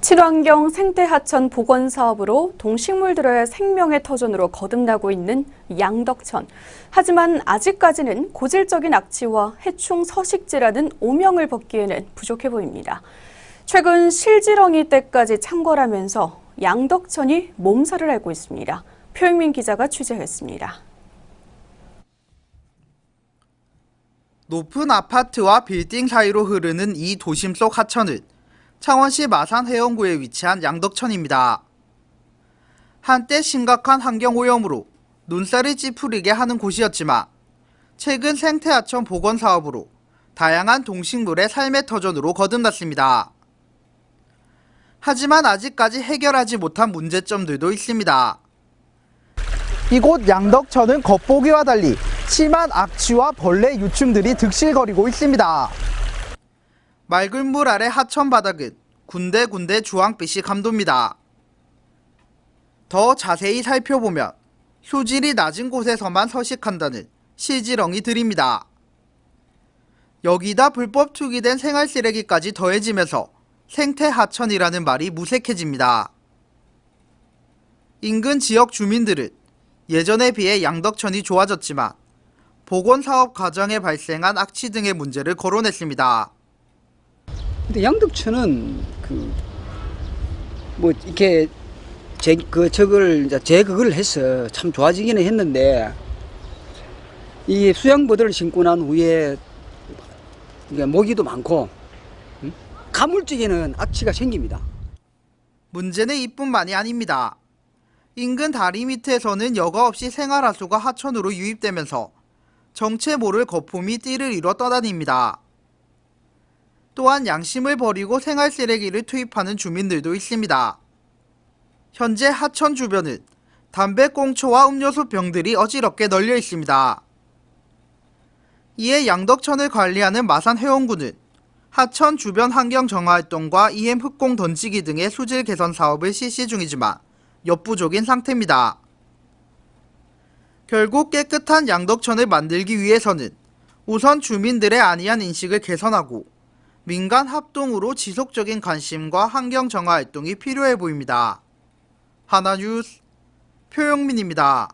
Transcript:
친환경 생태하천 복원 사업으로 동식물들의 생명의 터전으로 거듭나고 있는 양덕천. 하지만 아직까지는 고질적인 악취와 해충 서식지라는 오명을 벗기에는 부족해 보입니다. 최근 실지렁이 때까지 창궐하면서 양덕천이 몸살을 앓고 있습니다. 표영민 기자가 취재했습니다. 높은 아파트와 빌딩 사이로 흐르는 이 도심 속 하천은 창원시 마산 해영구에 위치한 양덕천입니다. 한때 심각한 환경오염으로 눈살을 찌푸리게 하는 곳이었지만 최근 생태하천 복원 사업으로 다양한 동식물의 삶의 터전으로 거듭났습니다. 하지만 아직까지 해결하지 못한 문제점들도 있습니다. 이곳 양덕천은 겉보기와 달리 심한 악취와 벌레 유충들이 득실거리고 있습니다. 맑은 물 아래 하천 바닥은 군데군데 주황빛이 감돕니다. 더 자세히 살펴보면 수질이 낮은 곳에서만 서식한다는 실지렁이 들입니다. 여기다 불법 투기된 생활 쓰레기까지 더해지면서 생태 하천이라는 말이 무색해집니다. 인근 지역 주민들은 예전에 비해 양덕천이 좋아졌지만 복원 사업 과정에 발생한 악취 등의 문제를 거론했습니다. 근데 양덕천은 그 뭐 이렇게 제 그 저걸 이제 제거를 해서 참 좋아지기는 했는데 이 수양보드를 신고 난 후에 이게 모기도 많고 음? 가물적에는 악취가 생깁니다. 문제는 이뿐만이 아닙니다. 인근 다리 밑에서는 여과 없이 생활하수가 하천으로 유입되면서 정체 모를 거품이 띠를 이뤄 떠다닙니다. 또한 양심을 버리고 생활 쓰레기를 투입하는 주민들도 있습니다. 현재 하천 주변은 담배 꽁초와 음료수 병들이 어지럽게 널려 있습니다. 이에 양덕천을 관리하는 마산 해원구는 하천 주변 환경 정화 활동과 EM 흑공 던지기 등의 수질 개선 사업을 실시 중이지만 역부족인 상태입니다. 결국 깨끗한 양덕천을 만들기 위해서는 우선 주민들의 안이한 인식을 개선하고 민간 합동으로 지속적인 관심과 환경 정화 활동이 필요해 보입니다. 하나뉴스 표영민입니다.